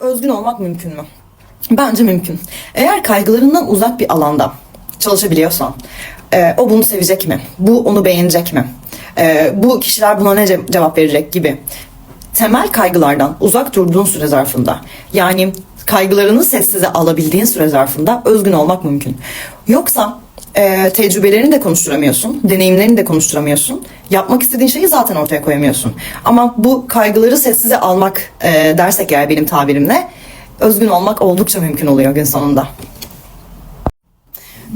Özgün olmak mümkün mü? Bence mümkün. Eğer kaygılarından uzak bir alanda çalışabiliyorsan, e, o bunu sevecek mi? Bu onu beğenecek mi? E, bu kişiler buna ne ce- cevap verecek gibi. Temel kaygılardan uzak durduğun süre zarfında, yani kaygılarını sessize alabildiğin süre zarfında özgün olmak mümkün. Yoksa e, tecrübelerini de konuşturamıyorsun, deneyimlerini de konuşturamıyorsun. Yapmak istediğin şeyi zaten ortaya koyamıyorsun. Ama bu kaygıları sessize almak e, dersek eğer benim tabirimle özgün olmak oldukça mümkün oluyor gün sonunda.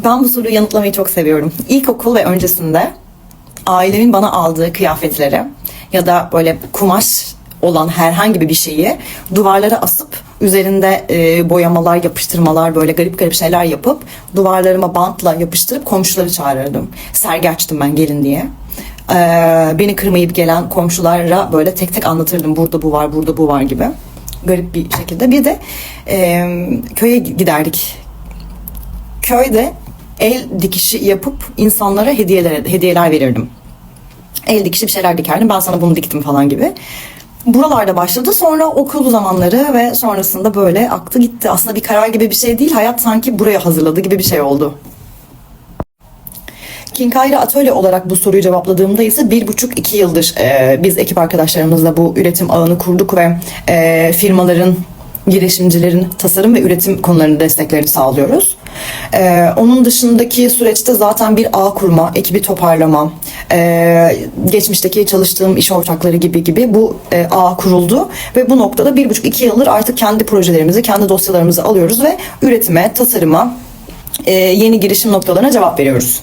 Ben bu soruyu yanıtlamayı çok seviyorum. İlkokul ve öncesinde ailemin bana aldığı kıyafetleri ya da böyle kumaş olan herhangi bir şeyi duvarlara asıp üzerinde e, boyamalar, yapıştırmalar böyle garip garip şeyler yapıp duvarlarıma bantla yapıştırıp komşuları çağırırdım. Sergi açtım ben gelin diye. Ee, beni kırmayıp gelen komşulara böyle tek tek anlatırdım. Burada bu var, burada bu var gibi. Garip bir şekilde. Bir de e, köye giderdik köyde el dikişi yapıp insanlara hediyeler hediyeler verirdim. El dikişi bir şeyler dikerdim. Ben sana bunu diktim falan gibi. Buralarda başladı. Sonra okul zamanları ve sonrasında böyle aktı gitti. Aslında bir karar gibi bir şey değil. Hayat sanki buraya hazırladı gibi bir şey oldu. Kinkayra Atölye olarak bu soruyu cevapladığımda ise bir buçuk iki yıldır e, biz ekip arkadaşlarımızla bu üretim ağını kurduk ve e, firmaların, girişimcilerin tasarım ve üretim konularında desteklerini sağlıyoruz. E, onun dışındaki süreçte zaten bir ağ kurma, ekibi toparlama, e, geçmişteki çalıştığım iş ortakları gibi gibi bu e, ağ kuruldu ve bu noktada bir buçuk iki yıldır artık kendi projelerimizi, kendi dosyalarımızı alıyoruz ve üretime, tasarıma, e, yeni girişim noktalarına cevap veriyoruz.